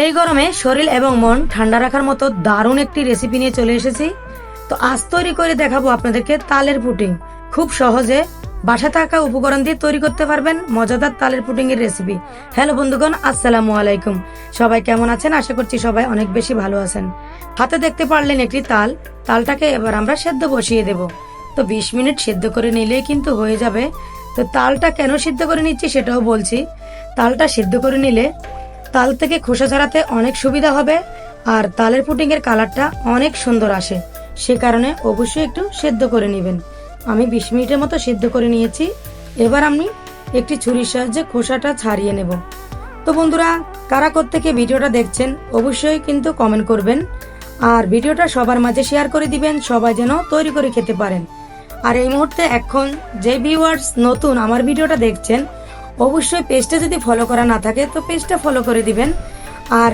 এই গরমে শরীর এবং মন ঠান্ডা রাখার মতো দারুণ একটি রেসিপি নিয়ে চলে এসেছি। তো আজ তৈরি করে দেখাবো আপনাদেরকে তালের পুটিং খুব সহজে বাসা থাকা উপকরণ দিয়ে তৈরি করতে পারবেন মজাদার তালের পুটিং এর রেসিপি হ্যালো বন্ধুগণ, আসসালামু আলাইকুম। সবাই কেমন আছেন? আশা করছি সবাই অনেক বেশি ভালো আছেন। হাতে দেখতে পারলেন একটি তাল। তালটাকে এবার আমরা সেদ্ধ বসিয়ে দেব। তো বিশ মিনিট সেদ্ধ করে নিলেই কিন্তু হয়ে যাবে। তো তালটা কেন সিদ্ধ করে নিচ্ছি সেটাও বলছি। তালটা সিদ্ধ করে নিলে তাল থেকে খোসা ছাড়াতে অনেক সুবিধা হবে, আর তালের পুটিং এর কালারটা অনেক সুন্দর আসে। সে কারণে অবশ্যই একটু সেদ্ধ করে নেবেন। আমি বিশ মিনিটের মতো সিদ্ধ করে নিয়েছি। এবার আমি একটি ছুরির সাহায্যে খোসাটা ছাড়িয়ে নেব। তো বন্ধুরা, কারা থেকে ভিডিওটা দেখছেন, অবশ্যই কিন্তু কমেন্ট করবেন। আর ভিডিওটা সবার মাঝে শেয়ার করে দিবেন, সবাই যেন তৈরি করে খেতে পারেন। আর এই মুহূর্তে এখন যে ভিউয়ার্স নতুন আমার ভিডিওটা দেখছেন অবশ্যই পেজটা যদি ফলো করা না থাকে, তো পেজটা ফলো করে দিবেন। আর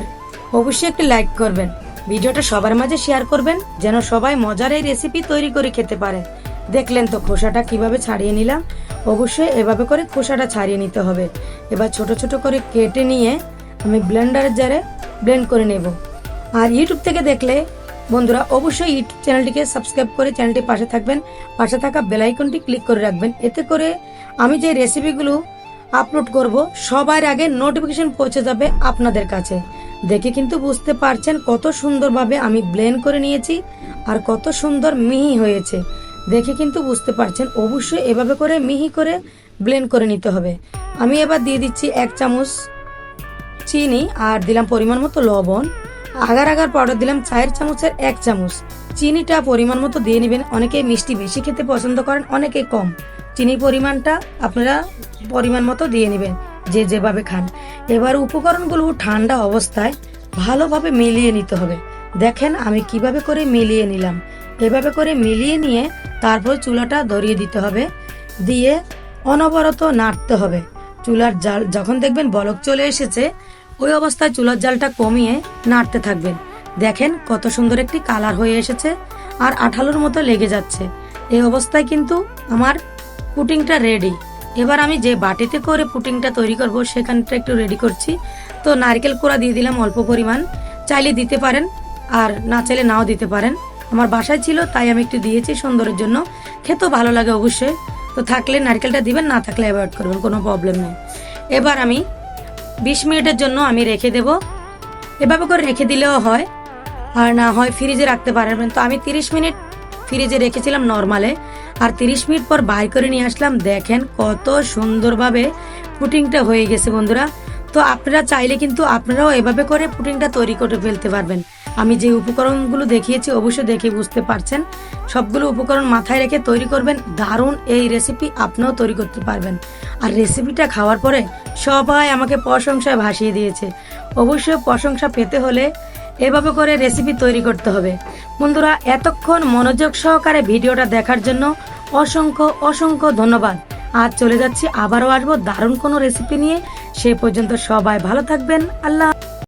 অবশ্যই একটি লাইক করবেন। ভিডিওটা সবার মাঝে শেয়ার করবেন, যেন সবাই মজার এই রেসিপি তৈরি করে খেতে পারে। দেখলেন তো খোসাটা কীভাবে ছাড়িয়ে নিলাম? অবশ্যই এভাবে করে খোসাটা ছাড়িয়ে নিতে হবে। এবার ছোট ছোট করে কেটে নিয়ে আমি ব্লেন্ডারের জারে ব্লেন্ড করে নেব। আর ইউটিউব থেকে দেখলে বন্ধুরা অবশ্যই ইউটিউব চ্যানেলটিকে সাবস্ক্রাইব করে চ্যানেলটি পাশে থাকবেন। পাশে থাকা বেল আইকনটি ক্লিক করে রাখবেন। এতে করে আমি যে রেসিপিগুলো আপলোড করব, সবার আগে নোটিফিকেশন পৌঁছে যাবে আপনাদের কাছে। দেখে কিন্তু বুঝতে পারছেন কত সুন্দরভাবে আমি ব্লেন্ড করে নিয়েছি আর কত সুন্দর মিহি হয়েছে। দেখে কিন্তু বুঝতে পারছেন অবশ্যই এভাবে করে মিহি করে ব্লেন্ড করে নিতে হবে। আমি এবার দিয়ে দিচ্ছি এক চামচ চিনি আর দিলাম পরিমাণ মতো লবণ। আগার আগার পাউডার দিলাম চায়ের চামচের এক চামচ। চিনিটা পরিমাণ মতো দিয়ে নেবেন। অনেকে মিষ্টি বেশি খেতে পছন্দ করেন, অনেকে কম। চিনির পরিমাণটা আপনারা পরিমাণ মতো দিয়ে নেবেন, যে যেভাবে খান। এবার উপকরণগুলো ঠান্ডা অবস্থায় ভালোভাবে মিলিয়ে নিতে হবে। দেখেন আমি কীভাবে করে মিলিয়ে নিলাম। এভাবে করে মিলিয়ে নিয়ে তারপর চুলাটা ধরিয়ে দিতে হবে। দিয়ে অনবরত নাড়তে হবে। চুলার জাল, যখন দেখবেন বলক চলে এসেছে, ওই অবস্থায় চুলার জালটা কমিয়ে নাড়তে থাকবেন। দেখেন কত সুন্দর একটি কালার হয়ে এসেছে আর আঠালোর মতো লেগে যাচ্ছে। এই অবস্থায় কিন্তু আমার পুটিংটা রেডি এবার আমি যে বাটিতে করে পুটিংটা তৈরি করব সেখানটা একটু রেডি করছি। তো নারকেল কোড়া দিয়ে দিলাম অল্প পরিমাণ। চাইলে দিতে পারেন আর না চাইলে নাও দিতে পারেন। আমার বাসায় ছিল, তাই আমি একটু দিয়েছি সুন্দরের জন্য। খেতেও ভালো লাগে অবশ্যই। তো থাকলে নারকেলটা দিবেন, না থাকলে অ্যাভয়েড করবেন, কোনো প্রবলেম নেই। এবার আমি বিশ মিনিটের জন্য আমি রেখে দেব। এভাবে করে রেখে দিলেও হয়। আর না হয় ফ্রিজে রাখতে পারবেন। তো আমি তিরিশ মিনিট ফ্রিজে রেখেছিলাম নর্মালে। আর তিরিশ মিনিট পর বাইর করে নিয়ে আসলাম। দেখেন কত সুন্দরভাবে পুটিংটা হয়ে গেছে বন্ধুরা। তো আপনারা চাইলে কিন্তু আপনারাও এভাবে করে পুটিংটা তৈরি করে ফেলতে পারবেন। আমি যে উপকরণগুলো দেখিয়েছি অবশ্যই দেখে বুঝতে পারছেন। সবগুলো উপকরণ মাথায় রেখে তৈরি করবেন। দারুণ এই রেসিপি আপনিও তৈরি করতে পারবেন। আর রেসিপিটা খাওয়ার পরে সবাই আমাকে প্রশংসায় ভাসিয়ে দিয়েছে। অবশ্যই প্রশংসা পেতে হলে এভাবে করে রেসিপি তৈরি করতে হবে। বন্ধুরা, এতক্ষণ মনোযোগ সহকারে ভিডিওটা দেখার জন্য অসংখ্য অসংখ্য ধন্যবাদ। আজ চলে যাচ্ছি, আবারও আসব দারুণ কোনো রেসিপি নিয়ে। সে পর্যন্ত সবাই ভালো থাকবেন। আল্লাহ